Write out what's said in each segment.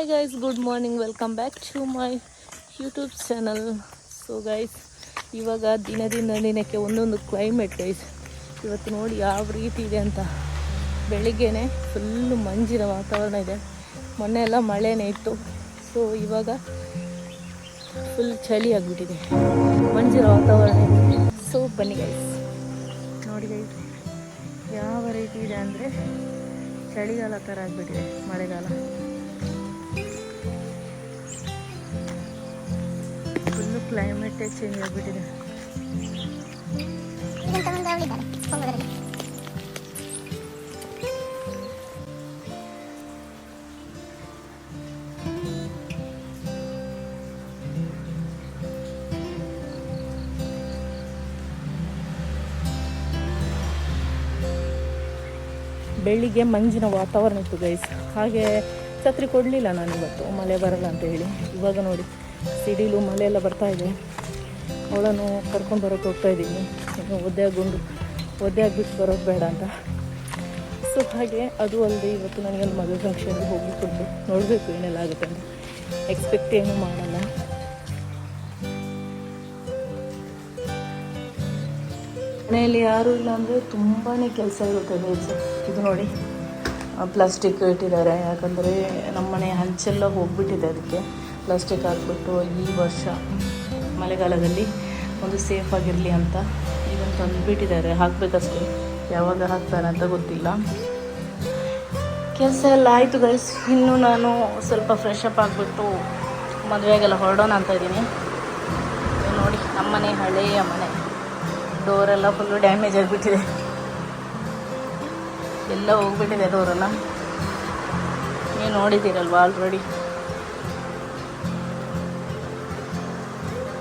Hi guys good morning welcome back to my YouTube channel so guys ಇವಾಗ ದಿನದಿಂದ ದಿನಕ್ಕೆ ಒಂದೊಂದು ಕ್ಲೈಮೇಟ್ ಗೈಸ್ ಇವತ್ತು ನೋಡಿ ಯಾವ ರೀತಿ ಇದೆ ಅಂತ. ಬೆಳಿಗ್ಗೆನೆ ಫುಲ್ಲು ಮಂಜಿನ ವಾತಾವರಣ ಇದೆ. ಮೊನ್ನೆ ಎಲ್ಲ ಮಳೆನೇ ಇತ್ತು. ಸೊ ಇವಾಗ ಫುಲ್ ಚಳಿ ಆಗಿಬಿಟ್ಟಿದೆ. ಮಂಜಿನ ವಾತಾವರಣ ಇದೆ. ಸೊ ಬನ್ನಿ ಗೈಸ್ ನೋಡಿ ಗೈಸ್ ಯಾವ ರೀತಿ ಇದೆ ಅಂದರೆ ಚಳಿಗಾಲ ಥರ ಆಗಿಬಿಟ್ಟಿದೆ ಮಳೆಗಾಲ. ಕ್ಲೈಮೇಟೇ ಚೇಂಜ್ ಆಗಿಬಿಟ್ಟಿದೆ. ಬೆಳಿಗ್ಗೆ ಮಂಜಿನ ವಾತಾವರಣ ಇತ್ತು ಗೈಸ್ ಹಾಗೆ, ಛತ್ರಿ ಕೊಡಲಿಲ್ಲ ನಾನು ಇವತ್ತು ಮಳೆ ಬರಲ್ಲ ಅಂತ ಹೇಳಿ. ಇವಾಗ ನೋಡಿ. ಸಿಡಿಲು ಮಳೆ ಎಲ್ಲ ಬರ್ತಾ ಇದೆ. ಅವಳನ್ನು ಕರ್ಕೊಂಡು ಬರೋಕ್ಕೆ ಹೋಗ್ತಾ ಇದ್ದೀನಿ. ಇನ್ನು ಒದ್ದೆ ಆಗೊಂಡು ಒದ್ದೆ ಆಗಿಬಿಟ್ಟು ಬರೋದು ಬೇಡ ಅಂತ. ಸೊ ಹಾಗೆ ಅದು ಅಲ್ಲದೆ ಇವತ್ತು ನನಗೊಂದು ಮದುವೆ ಫಂಕ್ಷನ್ಗೆ ಹೋಗ್ಲಿಕ್ಕುಂಟು ನೋಡಬೇಕು ಏನೆಲ್ಲ ಆಗುತ್ತೆ ಅಂತ. ಎಕ್ಸ್ಪೆಕ್ಟ್ ಏನೂ ಮಾಡಲ್ಲ. ಮನೆಯಲ್ಲಿ ಯಾರೂ ಇಲ್ಲ ಅಂದರೆ ತುಂಬಾ ಕೆಲಸ ಇರುತ್ತೆ ಇದು ನೋಡಿ ಪ್ಲಾಸ್ಟಿಕ್ ಇಟ್ಟಿದ್ದಾರೆ. ಯಾಕಂದರೆ ನಮ್ಮ ಮನೆ ಹಂಚೆಲ್ಲ ಹೋಗ್ಬಿಟ್ಟಿದೆ ಅದಕ್ಕೆ. ಪ್ಲಾಸ್ಟಿಕ್ ಹಾಕ್ಬಿಟ್ಟು ಈ ವರ್ಷ ಮಳೆಗಾಲದಲ್ಲಿ ಒಂದು ಸೇಫ್ ಆಗಿರಲಿ ಅಂತ ಇದನ್ನು ತಂದುಬಿಟ್ಟಿದ್ದಾರೆ. ಹಾಕಬೇಕಷ್ಟೇ. ಯಾವಾಗ ಹಾಕ್ತಾರೆ ಅಂತ ಗೊತ್ತಿಲ್ಲ. ಕೆಲಸ ಎಲ್ಲ ಆಯಿತು ಗೈಸ್ ಇನ್ನು ನಾನು ಸ್ವಲ್ಪ ಫ್ರೆಶ್ ಅಪ್ ಆಗಿಬಿಟ್ಟು ಮದುವೆಗೆಲ್ಲ ಹೊರಡೋಣ ಅಂತ ಇದ್ದೀನಿ. ಇದು ನೋಡಿ, ನಮ್ಮನೆ, ಹಳೆಯ ಮನೆ. ಡೋರೆಲ್ಲ ಫುಲ್ಲು ಡ್ಯಾಮೇಜ್ ಆಗಿಬಿಟ್ಟಿದೆ. ಎಲ್ಲ ಹೋಗ್ಬಿಟ್ಟಿದೆ ಡೋರೆಲ್ಲ ನೀವು ನೋಡಿದ್ದೀರಲ್ವ ಆಲ್ರೆಡಿ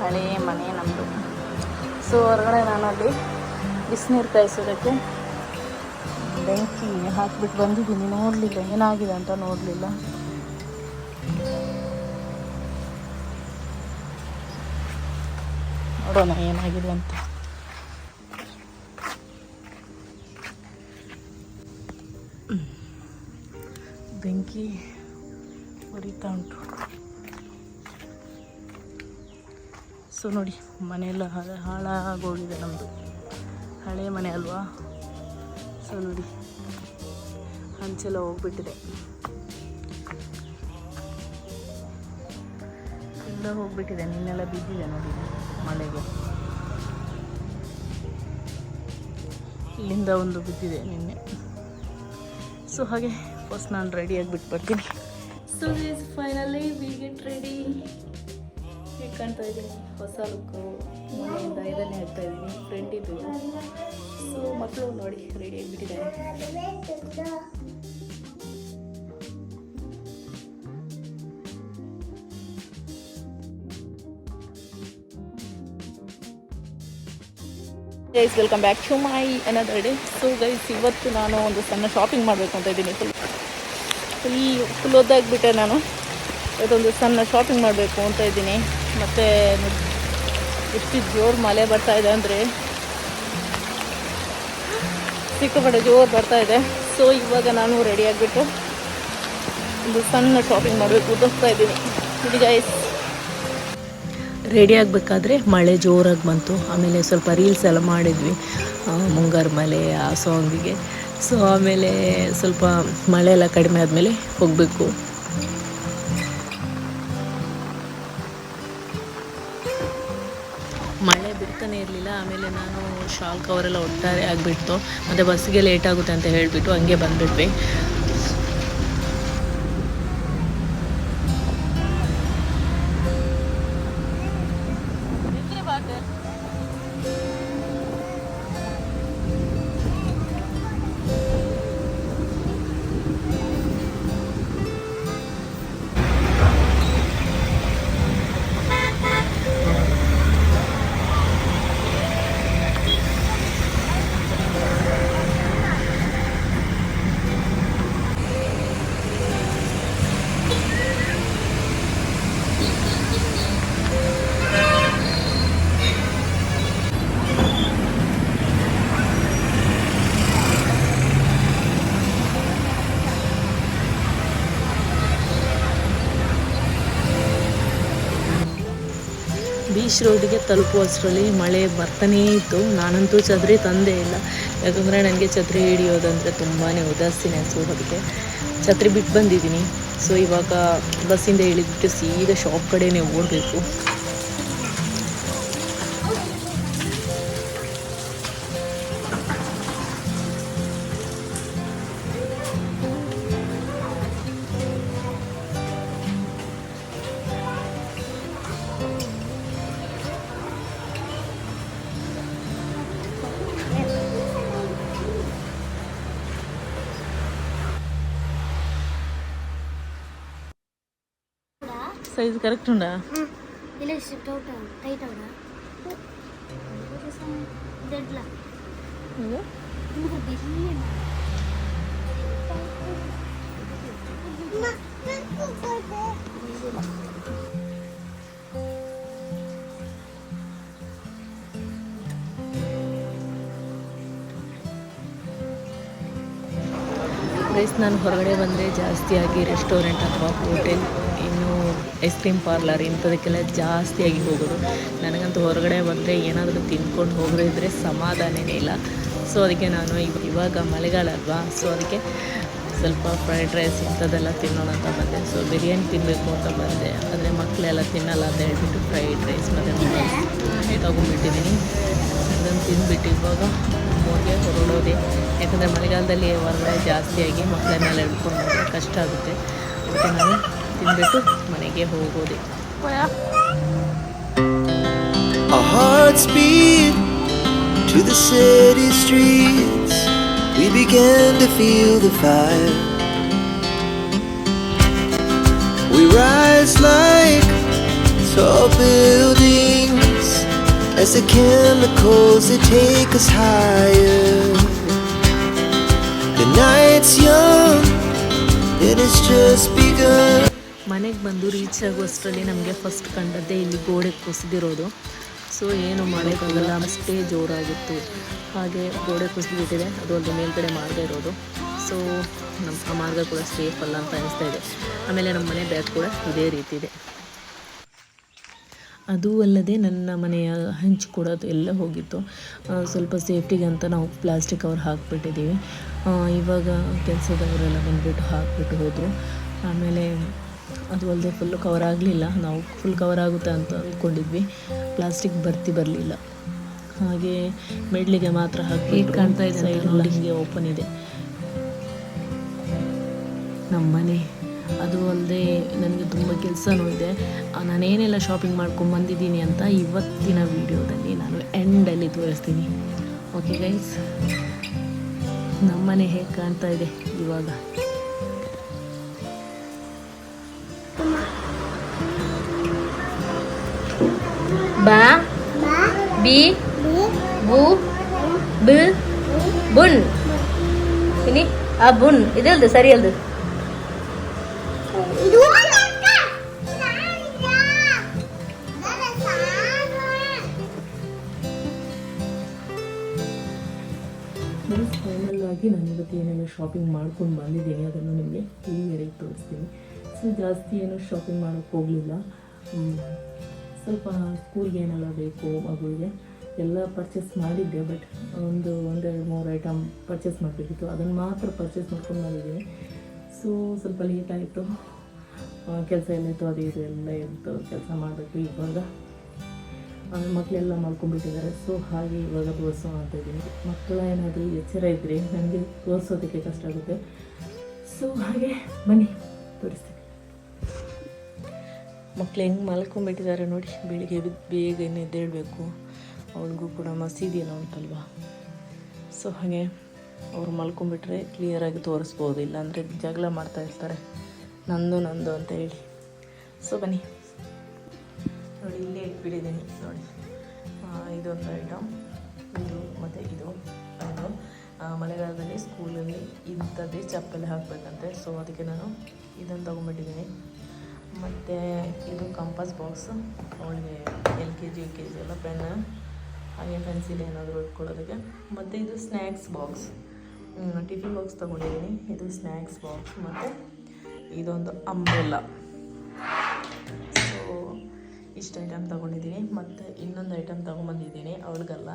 ಹಳೆಯ ಮನೆ ನಮ್ಮದು ಸೊ ಹೊರಗಡೆ ನಾನಲ್ಲಿ ಬಿಸಿನೀರು ಕಾಯಿಸೋದಕ್ಕೆ ಬೆಂಕಿ ಹಾಕ್ಬಿಟ್ಟು ಬಂದಿದ್ದೀನಿ. ನೋಡಲಿಲ್ಲ ಏನಾಗಿದೆ ಅಂತ ನೋಡಲಿಲ್ಲ. ನೋಡೋಣ ಏನಾಗಿದೆ ಅಂತ. ಬೆಂಕಿ ಉರಿತಾ ಉಂಟು. ಸೊ ನೋಡಿ, ಮನೆಯೆಲ್ಲ ಹಾಳ, ಹಾಳಾಗೋಗಿದೆ ನಮ್ಮದು ಹಳೆ ಮನೆ ಅಲ್ವಾ? ಸೊ ನೋಡಿ ಹಂಚೆಲ್ಲ ಹೋಗ್ಬಿಟ್ಟಿದೆ. ಎಲ್ಲ ಹೋಗ್ಬಿಟ್ಟಿದೆ, ನಿನ್ನೆಲ್ಲ ಬಿದ್ದಿದೆ ನೋಡಿ, ಮಳೆಗೆ. ಇಲ್ಲಿಂದ ಒಂದು ಬಿದ್ದಿದೆ ನಿನ್ನೆ. ಸೊ ಹಾಗೆ ಫಸ್ಟ್ ನಾನು ರೆಡಿಯಾಗಿ ಬಿಟ್ಟು ಬರ್ತೀನಿ. So is finally we get ready ಕಾಣ್ತಾ ಇದ್ದೀನಿ. ಹೊಸ ಲುಕ್ಕು ಮನೆಯಿಂದ ಇದನ್ನೇ ಹಾಕ್ತಾ ಇದ್ದೀನಿ. ಫ್ರೆಂಡ್ ಇದು. ಸೊ ಮಕ್ಕಳು ನೋಡಿ ready ಆಗಿಬಿಟ್ಟಿದ್ದಾರೆ. Guys welcome back to my another day so guys ಇವತ್ತು ನಾನು ಒಂದು ಸಣ್ಣ ಶಾಪಿಂಗ್ ಮಾಡಬೇಕು ಅಂತ ಇದ್ದೀನಿ. ಫುಲ್ ಫುಲ್ ಫುಲ್ ಒದ್ದಾಗ್ಬಿಟ್ಟೆ ನಾನು. ಇವತ್ತೊಂದು ಸಣ್ಣ ಶಾಪಿಂಗ್ ಮಾಡಬೇಕು ಅಂತ ಇದ್ದೀನಿ. ಮತ್ತು ಎಷ್ಟು ಜೋರು ಮಳೆ ಬರ್ತಾ ಇದೆ ಅಂದರೆ ಸಿಕ್ಕಾಪಟ್ಟೆ ಜೋರು ಬರ್ತಾ ಇದೆ. ಸೊ ಇವಾಗ ನಾನು ರೆಡಿ ಆಗಿಬಿಟ್ಟು ಒಂದು ಸಣ್ಣ ಶಾಪಿಂಗ್ ಮಾಡಬೇಕು ಹೋಗ್ತಾ ಇದ್ದೀನಿ. ಇದು ಗೈಸ್ ರೆಡಿ ಆಗಬೇಕಾದ್ರೆ ಮಳೆ ಜೋರಾಗಿ ಬಂತು. ಆಮೇಲೆ ಸ್ವಲ್ಪ ರೀಲ್ಸ್ ಎಲ್ಲ ಮಾಡಿದ್ವಿ ಮುಂಗಾರು ಮಳೆ, ಆ ಸಾಂಗಿಗೆ ಸೊ ಆಮೇಲೆ ಸ್ವಲ್ಪ ಮಳೆ ಎಲ್ಲ ಕಡಿಮೆ ಆದಮೇಲೆ ಹೋಗಬೇಕು. ಮಳೆ ಬಿಡ್ತಾನೆ ಇರಲಿಲ್ಲ, ಆಮೇಲೆ ನಾನು ಶಾಲ್ ಕವರೆಲ್ಲ ಒಟ್ಟಾರೆ ಆಗಿಬಿಡ್ತು. ಮತ್ತು ಬಸ್ಸಿಗೆ ಲೇಟ್ ಆಗುತ್ತೆ ಅಂತ ಹೇಳಿಬಿಟ್ಟು ಹಂಗೆ ಬಂದುಬಿಟ್ವಿ. ಬೀಚ್ ರೋಡಿಗೆ ತಲುಪುವಷ್ಟರಲ್ಲಿ ಮಳೆ ಬರ್ತಾನೇ ಇತ್ತು. ನಾನಂತೂ ಛತ್ರಿ ತಂದೇ ಇಲ್ಲ. ಯಾಕಂದರೆ ನನಗೆ ಛತ್ರಿ ಹಿಡಿಯೋದಂದರೆ ತುಂಬಾ ಉದಾಸೀನ ಸೊ ಅದಕ್ಕೆ. ಛತ್ರಿ ಬಿಟ್ಟು ಬಂದಿದ್ದೀನಿ. ಸೊ ಇವಾಗ ಬಸ್ಸಿಂದ ಇಳಿದ್ಬಿಟ್ಟು ಸೀದಾ ಶಾಪ್ ಕಡೆನೇ ಓಡಬೇಕು సైజ్ కరెక్ట్ ఉందా ఇలా షిఫ్ట్ అవుట్ టైట్ అవునా ఇదెట్లా ಗೈಸ್ ನಾನು ಹೊರಗಡೆ ಬಂದರೆ ಜಾಸ್ತಿಯಾಗಿ ರೆಸ್ಟೋರೆಂಟ್ ಅಥವಾ ಹೋಟೆಲ್ ಇನ್ನು ಐಸ್ ಕ್ರೀಮ್ ಪಾರ್ಲರ್ ಇಂಥದಕ್ಕೆಲ್ಲ ಜಾಸ್ತಿಯಾಗಿ ಹೋಗೋದು ನನಗಂತೂ ಹೊರಗಡೆ ಬಂದರೆ ಏನಾದರೂ ತಿನ್ಕೊಂಡು ಹೋಗದೇ ಇದ್ದರೆ ಸಮಾಧಾನನೇ ಇಲ್ಲ. ಸೊ ಅದಕ್ಕೆ ನಾನು ಇವ- ಇವಾಗ ಮಳೆಗಾಲ ಅಲ್ವಾ? ಸೊ ಅದಕ್ಕೆ ಸ್ವಲ್ಪ ಫ್ರೈಡ್ ರೈಸ್ ಇಂಥದ್ದೆಲ್ಲ ತಿನ್ನೋಣ ಅಂತ ಬಂದೆ. ಸೊ ಬಿರಿಯಾನಿ ತಿನ್ನಬೇಕು ಅಂತ ಬಂದೆ. ಅಂದರೆ ಮಕ್ಕಳೆಲ್ಲ ತಿನ್ನಲ್ಲ ಅಂತ ಹೇಳ್ಬಿಟ್ಟು ಫ್ರೈಡ್ ರೈಸ್ ಮತ್ತು ತೊಗೊಂಡ್ಬಿಟ್ಟಿದ್ದೀನಿ. ಅದನ್ನು ತಿಂದುಬಿಟ್ಟು ಇವಾಗ ಹೋಗಿ ಹೊರಡೋದೆ. ಯಾಕಂದರೆ ಮಳೆಗಾಲದಲ್ಲಿ ಹೊರಗಡೆ ಜಾಸ್ತಿಯಾಗಿ ಮಕ್ಕಳನ್ನೆಲ್ಲ ಹಿಡ್ಕೊಂಡು ಹೋದರೆ ಕಷ್ಟ ಆಗುತ್ತೆ. ಅದಕ್ಕೆ ನಾನು ತಿಂದ್ಬಿಟ್ಟು ಮನೆಗೆ ಹೋಗೋದೆ Our hearts beat to the city streets. We began to feel the fire. We rise like tall buildings as the chemicals they take us higher. The night's young and it's just begun. ಮನೆಗೆ ಬಂದು reach ಆಗುವಷ್ಟರಲ್ಲಿ ನಮಗೆ first ಕಂಡದ್ದೇ ಇಲ್ಲಿ ಗೋಡೆ ಕುಸಿದಿರೋದು. So ಏನು ಮಾಡೋಕ್ಕಾಗಲ್ಲ, ಅಷ್ಟೇ ಜೋರಾಗಿತ್ತು. ಹಾಗೆ ಗೋಡೆ ಕುಸಿದ್ಬಿಟ್ಟಿದೆ. ಅದು ಒಂದು ಮೇಲ್ಗಡೆ ಮಾರ್ಗ ಇರೋದು. ಸೊ ನಮ್ಮ ಆ ಮಾರ್ಗ ಕೂಡ ಸೇಫ್ ಅಲ್ಲ ಅಂತ ಅನಿಸ್ತಾ ಇದೆ. ಆಮೇಲೆ ನಮ್ಮ ಮನೆ ಬ್ಯಾಗ್ ಕೂಡ ಇದೇ ರೀತಿ ಇದೆ. ಅದು ಅಲ್ಲದೆ ನನ್ನ ಮನೆಯ ಹಂಚು ಕೂಡ ಎಲ್ಲ ಹೋಗಿತ್ತು. ಸ್ವಲ್ಪ ಸೇಫ್ಟಿಗೆ ಅಂತ ನಾವು ಪ್ಲಾಸ್ಟಿಕ್ ಕವರ್ ಹಾಕಿಬಿಟ್ಟಿದ್ದೀವಿ. ಇವಾಗ ಕೆಲಸದವರೆಲ್ಲ ಬಂದುಬಿಟ್ಟು ಹಾಕಿಬಿಟ್ಟು ಹೋದರು. ಆಮೇಲೆ ಅದು ಅಲ್ಲದೆ ಫುಲ್ಲು ಕವರ್ ಆಗಲಿಲ್ಲ. ನಾವು ಫುಲ್ ಕವರ್ ಆಗುತ್ತೆ ಅಂತ ಅಂದ್ಕೊಂಡಿದ್ವಿ. ಪ್ಲಾಸ್ಟಿಕ್ ಬರ್ತಿ ಬರಲಿಲ್ಲ. ಹಾಗೆ ಮೆಡ್ಲಿಗೆ ಮಾತ್ರ ಹಾಕಿ ಕಾಣ್ತಾ ಇದೆ ಸೈಡ್ ನೋಡಿ. ಹಿಂಗೆ ಓಪನ್ ಇದೆ. ನಮ್ಮ ಮನೆ ಅದು ಅಲ್ಲದೆ ನನಗೆ ತುಂಬ ಕೆಲಸನೂ ಇದೆ. ನಾನೇನೆಲ್ಲ ಶಾಪಿಂಗ್ ಮಾಡ್ಕೊಂಡು ಬಂದಿದ್ದೀನಿ ಅಂತ ಇವತ್ತಿನ ವಿಡಿಯೋದಲ್ಲಿ ನಾನು ಎಂಡಲ್ಲಿ ತೋರಿಸ್ತೀನಿ. ಓಕೆ ಗೈಸ್ ನಮ್ಮನೆ ಹೇಗೆ ಕಾಣ್ತಾ ಇದೆ ಇವಾಗ? ಬಾ ಬಿ ಬು ಬು ಬುನ್ ಇನಿ ಆ ಬುನ್ ಇದಲ್ದು ಸರಿ ಅಲ್ದು ಇದು ಫೈನಲ್ ಆಗಿ ನಾನು ಇವತ್ತು ಏನೆಲ್ಲ ಶಾಪಿಂಗ್ ಮಾಡ್ಕೊಂಡು ಬಂದಿದ್ದೀನಿ, ಅದನ್ನು ನಿಮಗೆ ಕ್ಲಿಯರಾಗಿ ತೋರಿಸ್ತೀನಿ. ಸೊ ಜಾಸ್ತಿ ಏನು ಶಾಪಿಂಗ್ ಮಾಡೋಕ್ಕೆ ಹೋಗಲಿಲ್ಲ. ಸ್ವಲ್ಪ ಸ್ಕೂಲ್ಗೆ ಏನೆಲ್ಲ ಬೇಕು, ಮಗುವಿಗೆ? ಎಲ್ಲ ಪರ್ಚೇಸ್ ಮಾಡಿದ್ದೆ ಬಟ್ ಒಂದು, ಒಂದೆರಡು ಮೂರು ಐಟಮ್ ಪರ್ಚೇಸ್ ಮಾಡಬೇಕಿತ್ತು. ಅದನ್ನು ಮಾತ್ರ ಪರ್ಚೇಸ್ ಮಾಡ್ಕೊಂಡು ಬಂದಿದ್ದೀನಿ. ಸೊ ಸ್ವಲ್ಪ ಲೇಟ್ ಆಯಿತು. ಕೆಲಸ ಎಲ್ಲ ಇತ್ತು ಅದು ಇದು ಎಲ್ಲ ಇತ್ತು. ಕೆಲಸ ಮಾಡಬೇಕು ಇವಾಗ. ಮಕ್ಕಳೆಲ್ಲ ಮಾಡ್ಕೊಂಡ್ಬಿಟ್ಟಿದ್ದಾರೆ ಸೊ ಹಾಗೆ ಇವಾಗ ತೋರಿಸೋ ಅಂತ ಇದ್ದೀನಿ. ಮಕ್ಕಳ ಏನಾದರೂ ಎಚ್ಚರ ಇದ್ದರೆ ನನಗೆ ತೋರಿಸೋದಕ್ಕೆ ಕಷ್ಟ ಆಗುತ್ತೆ. ಸೊ ಹಾಗೆ ಬನ್ನಿ, ತೋರಿಸ್ತೀನಿ. ಮಕ್ಳು ಹೆಂಗೆ ಮಲ್ಕೊಂಡ್ಬಿಟ್ಟಿದ್ದಾರೆ ನೋಡಿ ಬೆಳಿಗ್ಗೆ ಬೇಗ ಎದ್ದೇಳಬೇಕು. ಅವ್ರಿಗೂ ಕೂಡ ಮಸೀದಿಯಲ್ಲ ಉಂಟಲ್ವ? ಸೊ ಹಾಗೆ ಅವ್ರು ಮಲ್ಕೊಂಡ್ಬಿಟ್ರೆ ಕ್ಲಿಯರಾಗಿ ತೋರಿಸ್ಬೋದು. ಇಲ್ಲಾಂದರೆ ಜಗಳ ಮಾಡ್ತಾ ಇರ್ತಾರೆ. ನಂದು ನಂದು ಅಂತ ಹೇಳಿ. ಸೊ ಬನ್ನಿ. ನೋಡಿ ಇಲ್ಲೇ ಇಟ್ಬಿಟ್ಟಿದ್ದೀನಿ. ನೋಡಿ. ಇದೊಂದು ಐಟಮ್ ಇದು ಮತ್ತು ಇದು. ಆ, ಮಳೆಗಾಲದಲ್ಲಿ ಸ್ಕೂಲಲ್ಲಿ ಇಂಥದ್ದೇ ಚಪ್ಪಲಿ ಹಾಕಬೇಕಂತೆ ಸೊ ಅದಕ್ಕೆ ನಾನು ಇದನ್ನು ತೊಗೊಂಬಿಟ್ಟಿದ್ದೀನಿ ಮತ್ತು ಇದು ಕಂಪಸ್ ಬಾಕ್ಸ್ ಅವಳಿಗೆ L K G U K G ಎಲ್ಲ ಪೆನ್ ಹಾಗೆ ಪೆನ್ಸಿಲ್ ಏನಾದರೂ ಇಟ್ಕೊಳ್ಳೋದಕ್ಕೆ. ಮತ್ತು ಇದು ಸ್ನ್ಯಾಕ್ಸ್ ಬಾಕ್ಸ್ ಟಿಫಿನ್ ಬಾಕ್ಸ್ ತೊಗೊಂಡಿದ್ದೀನಿ. ಇದು ಸ್ನ್ಯಾಕ್ಸ್ ಬಾಕ್ಸ್ ಮತ್ತು ಇದೊಂದು ಅಂಬ್ರೆಲ್ಲ ಸೊ ಇಷ್ಟು ಐಟಮ್ ತೊಗೊಂಡಿದ್ದೀನಿ. ಮತ್ತು ಇನ್ನೊಂದು ಐಟಮ್ ತೊಗೊಂಬಂದಿದ್ದೀನಿ ಅವಳಿಗಲ್ಲ.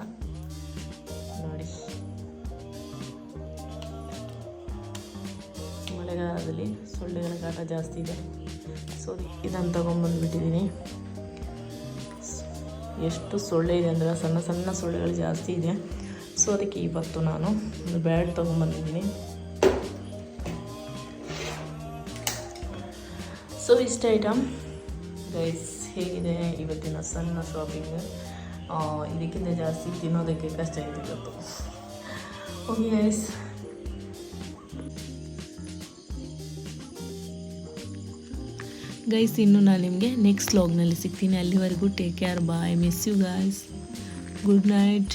ಮಳೆಗಾಲದಲ್ಲಿ ಸೊಳ್ಳೆಗಳ ಕಾಟ ಜಾಸ್ತಿ ಇದೆ. ಸೊ ಇದನ್ನು ತೊಗೊಂಬಂದ್ಬಿಟ್ಟಿದ್ದೀನಿ. ಎಷ್ಟು ಸೊಳ್ಳೆ ಇದೆ ಅಂದರೆ, ಸಣ್ಣ ಸಣ್ಣ ಸೊಳ್ಳೆಗಳು ಜಾಸ್ತಿ ಇದೆ. ಸೊ ಅದಕ್ಕೆ ಇವತ್ತು ನಾನು ಒಂದು ಬ್ಯಾಟ್ ತೊಗೊಂಬಂದಿದ್ದೀನಿ. ಸೊ ಇಷ್ಟ ಐಟಮ್ ಗೈಸ್ ಹೇಗಿದೆ ಇವತ್ತಿನ ಸಣ್ಣ ಶಾಪಿಂಗ್ ಇದಕ್ಕಿಂತ ಜಾಸ್ತಿ ತಿನ್ನೋದಕ್ಕೆ ಕಷ್ಟ ಇದೆ ಇವತ್ತು. ಓಕೆ ಗೈಸ್ ಗೈಸ್ ಇನ್ನು ನಾನು ನಿಮಗೆ ನೆಕ್ಸ್ಟ್ ವ್ಲಾಗ್ನಲ್ಲಿ ಸಿಗ್ತೀನಿ. ಅಲ್ಲಿವರೆಗೂ take care bye miss you guys good night